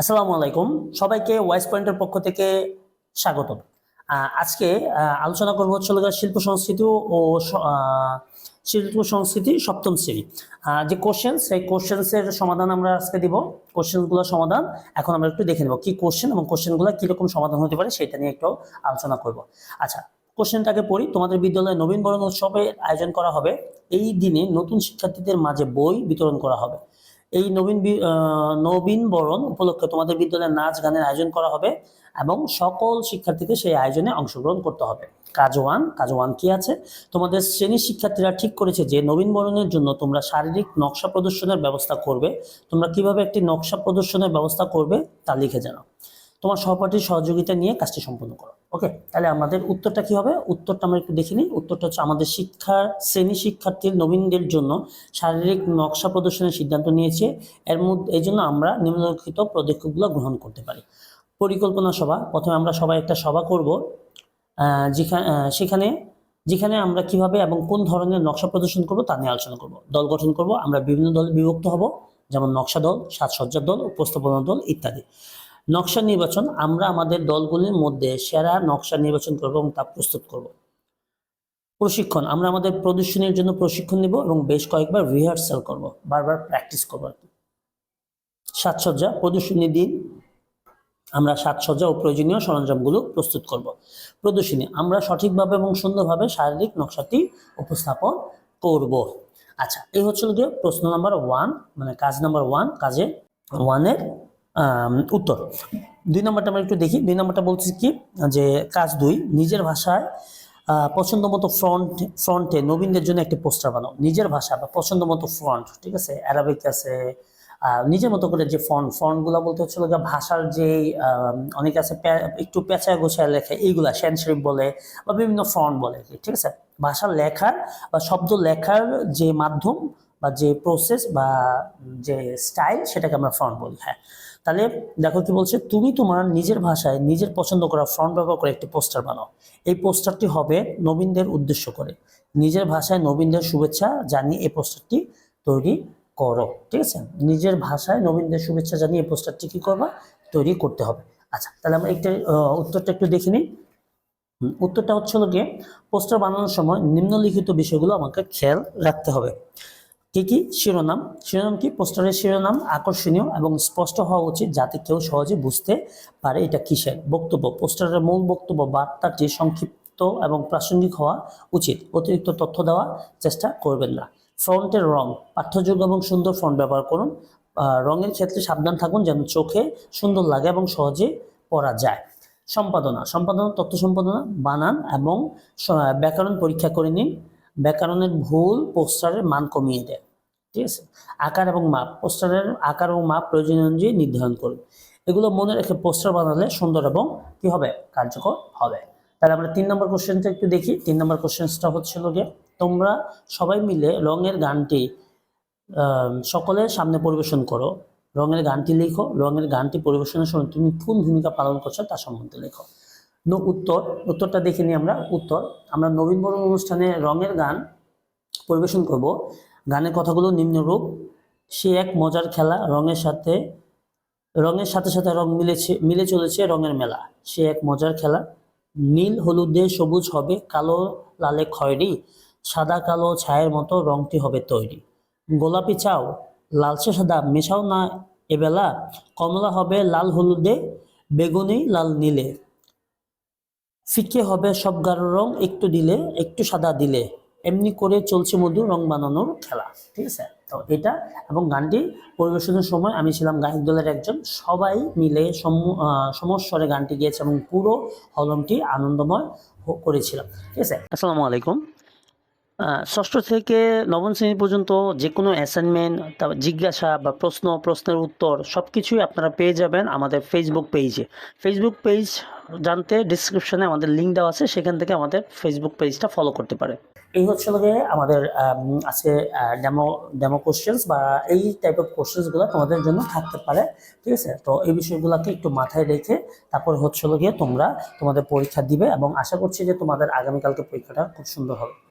আসসালামু আলাইকুম। সবাইকে ওয়াইস পয়েন্টের পক্ষ থেকে স্বাগত আজকে আলোচনা করব হচ্ছে শিল্প সংস্কৃতি ও শিল্প সংস্কৃতি সপ্তম শ্রেণি। যে কোশ্চেন সেই কোশ্চেন্সের সমাধান আমরা আজকে দিব। কোশ্চেনগুলোর সমাধান এখন আমরা একটু দেখে নেব কি কোশ্চেন এবং কোশ্চেনগুলো কীরকম সমাধান হতে পারে সেটা নিয়ে একটু আলোচনা করব। আচ্ছা কোশ্চেনটাকে পড়ি। তোমাদের বিদ্যালয়ে নবীন বরণ উৎসবের আয়োজন করা হবে। এই দিনে নতুন শিক্ষার্থীদের মাঝে বই বিতরণ করা হবে। এই নবীন নবীন বরণ উপলক্ষে তোমাদের বিদ্যালয়ের নাচ গানের আয়োজন করা হবে এবং সকল শিক্ষার্থীকে সেই আয়োজনে অংশগ্রহণ করতে হবে। কাজ ওয়ান কাজ ওয়ান কি আছে? তোমাদের শ্রেণির শিক্ষার্থীরা ঠিক করেছে যে নবীন বরণের জন্য তোমরা শারীরিক নকশা প্রদর্শনের ব্যবস্থা করবে। তোমরা কীভাবে একটি নকশা প্রদর্শনের ব্যবস্থা করবে তা লিখে জানাও। তোমার সহপাঠীর সহযোগিতা নিয়ে কাজটি সম্পন্ন করো। ওকে তাহলে আমাদের উত্তরটা কি হবে? উত্তরটা আমরা একটু দেখে নিই। উত্তরটা হচ্ছে আমাদের শিক্ষার, শ্রেণি শিক্ষার্থীর নবীনদের জন্য শারীরিক নকশা প্রদর্শনের সিদ্ধান্ত নিয়েছে। এর মধ্যে, এই জন্য আমরা নিম্নলিখিত পদক্ষেপগুলো গ্রহণ করতে পারি। পরিকল্পনা সভা, প্রথমে আমরা সবাই একটা সভা করব। যেখানে সেখানে, যেখানে আমরা কীভাবে এবং কোন ধরনের নকশা প্রদর্শন করব তা নিয়ে আলোচনা করব। দল গঠন করব, আমরা বিভিন্ন দলে বিভক্ত হব, যেমন নকশা দল, সাজসজ্জার দল, উপস্থাপনা দল ইত্যাদি। নকশা নির্বাচন, আমরা আমাদের দলগুলির মধ্যে সেরা নকশা নির্বাচন করব এবং তা প্রস্তুত করব। প্রশিক্ষণ, আমরা আমাদের প্রদর্শনীর জন্য প্রশিক্ষণ নিব এবং বেশ কয়েকবার রিহার্সাল করব, বারবার প্র্যাকটিস করব আর কি। সাজসজ্জা, প্রদর্শনী দিন, আমরা সাজসজ্জা ও প্রয়োজনীয় সরঞ্জামগুলো প্রস্তুত করব। প্রদর্শনী, আমরা সঠিকভাবে এবং সুন্দরভাবে শারীরিক নকশাটি উপস্থাপন করব। আচ্ছা এই হচ্ছে গিয়ে প্রশ্ন নাম্বার ওয়ান মানে কাজ নাম্বার ওয়ান কাজে ওয়ানের উত্তর। দুই নম্বরটা আমরা একটু দেখি। দুই নম্বরটা বলছি কি? যে কাজ দুই, নিজের ভাষায় পছন্দ মতো ফ্রন্ট ফ্রন্টে নবীনদের জন্য একটি পোস্টার বানাও। নিজের ভাষা বা পছন্দ মতো ফ্রন্ট ঠিক আছে? অ্যারাবিক আছে। নিজের মতো করে যে ফন্ট ফন্টগুলো বলতে হচ্ছে গিয়ে ভাষার যে অনেক আছে একটু পেঁচায় গোছায় লেখে, এইগুলা শ্যানশরিফ বলে বা বিভিন্ন ফন্ট বলে ঠিক আছে? ভাষার লেখার বা শব্দ লেখার যে মাধ্যম বা যে প্রসেস বা যে স্টাইল সেটাকে আমরা ফ্রন্ট বলি হ্যাঁ। তাহলে দেখো কি বলছে, তুমি তোমার নিজের ভাষায় নিজের পছন্দ করা ফ্রন্ট ব্যবহার করে একটি পোস্টার বানাও। এই পোস্টারটি হবে নবীনদের উদ্দেশ্য করে। নিজের ভাষায় নবীনদের শুভেচ্ছা জানিয়ে এই পোস্টারটি তৈরি করো, ঠিক আছে? নিজের ভাষায় নবীনদের শুভেচ্ছা জানিয়ে এই পোস্টারটি কী করবা? তৈরি করতে হবে। আচ্ছা তাহলে আমরা একটা উত্তরটা একটু দেখে নিই। উত্তরটা হচ্ছে গিয়ে পোস্টার বানানোর সময় নিম্নলিখিত বিষয়গুলো আমাকে খেয়াল রাখতে হবে। কি কি? শিরোনাম। শিরোনাম কি? পোস্টারের শিরোনাম আকর্ষণীয় এবং স্পষ্ট হওয়া উচিত যাতে কেউ সহজে বুঝতে পারে এটা কিসের বক্তব্য। পোস্টারের মূল বক্তব্য বার্তাটি সংক্ষিপ্ত এবং প্রাসঙ্গিক হওয়া উচিত। অতিরিক্ত তথ্য দেওয়ার চেষ্টা করবেন না। ফ্রন্টের রং পাঠ্যযোগ্য এবং সুন্দর ফ্রন্ট ব্যবহার করুন। রঙের ক্ষেত্রে সাবধান থাকুন যেন চোখে সুন্দর লাগে এবং সহজে পড়া যায়। সম্পাদনা সম্পাদনা, তথ্য সম্পাদনা, বানান এবং ব্যাকরণ পরীক্ষা করে নিন। ব্যাকরণের ভুল পোস্টারের মান কমিয়ে দেয় ঠিক আছে? আকার এবং মাপ, পোস্টারের আকার এবং মাপ প্রয়োজন অনুযায়ী নির্ধারণ করুন। এগুলো মনে রেখে পোস্টার বানালে সুন্দর এবং কি হবে? কার্যকর হবে। তাহলে আমরা তিন নম্বর কোশ্চেনটা একটু দেখি। তিন নম্বর কোশ্চেনটা হচ্ছিল গিয়ে, তোমরা সবাই মিলে রঙের গানটি সকলের সামনে পরিবেশন করো। রঙের গানটি লেখো, রঙের গানটি পরিবেশনের সময় তুমি কোন ভূমিকা পালন করছ তার সম্বন্ধে লেখো। ন, উত্তর, উত্তরটা দেখে নিই আমরা। উত্তর, আমরা নবীন বরণ অনুষ্ঠানে রঙের গান পরিবেশন করব। গানের কথাগুলো নিম্নরূপ। সে এক মজার খেলা, রঙের সাথে রঙের সাথে সাথে রং মিলেছে, মিলে চলেছে রঙের মেলা। সে এক মজার খেলা। নীল, হলুদে সবুজ হবে, কালো, লালে খয়েরি, সাদা, কালো ছায়ের মতো রংটি হবে তৈরি। গোলাপি চাও, লালচে সাদা, মেশাও না এবেলা। কমলা হবে, লাল হলুদে, বেগুনি, লাল নীলে। ফিকে হবে সব গাঢ় রং, একটু দিলে একটু সাদা দিলে এমনি করে চলছে মধু, রং বানানোর খেলা, ঠিক আছে? তো এটা এবং গানটি পরিবেশনের সময় আমি ছিলাম গায়ক দলের একজন, সবাই মিলে সম- সমস্বরে গানটি গিয়েছে এবং পুরো হলমটি আনন্দময় করেছিলাম ঠিক আছে? আসসালামু আলাইকুম। ষষ্ঠ থেকে নবম শ্রেণি পর্যন্ত যে কোনো অ্যাসাইনমেন্ট তারপর জিজ্ঞাসা বা প্রশ্ন, প্রশ্নের উত্তর সব কিছুই আপনারা পেয়ে যাবেন আমাদের ফেসবুক পেজে ফেসবুক পেজ জানতে ডিসক্রিপশনে আমাদের লিঙ্ক দেওয়া আছে, সেখান থেকে আমাদের ফেসবুক পেজটা ফলো করতে পারে এই হচ্ছে লগে আমাদের আম, আজকে ডেমো ডেমো কোশ্চেন্স বা এই টাইপ অফ কোশ্চেন্সগুলো তোমাদের জন্য থাকতে পারে ঠিক আছে? তো এই বিষয়গুলোকে একটু মাথায় রেখে তারপর হচ্ছে গিয়ে তোমরা তোমাদের পরীক্ষা দিবে এবং আশা করছি যে তোমাদের আগামীকালকে পরীক্ষাটা খুব সুন্দর হবে।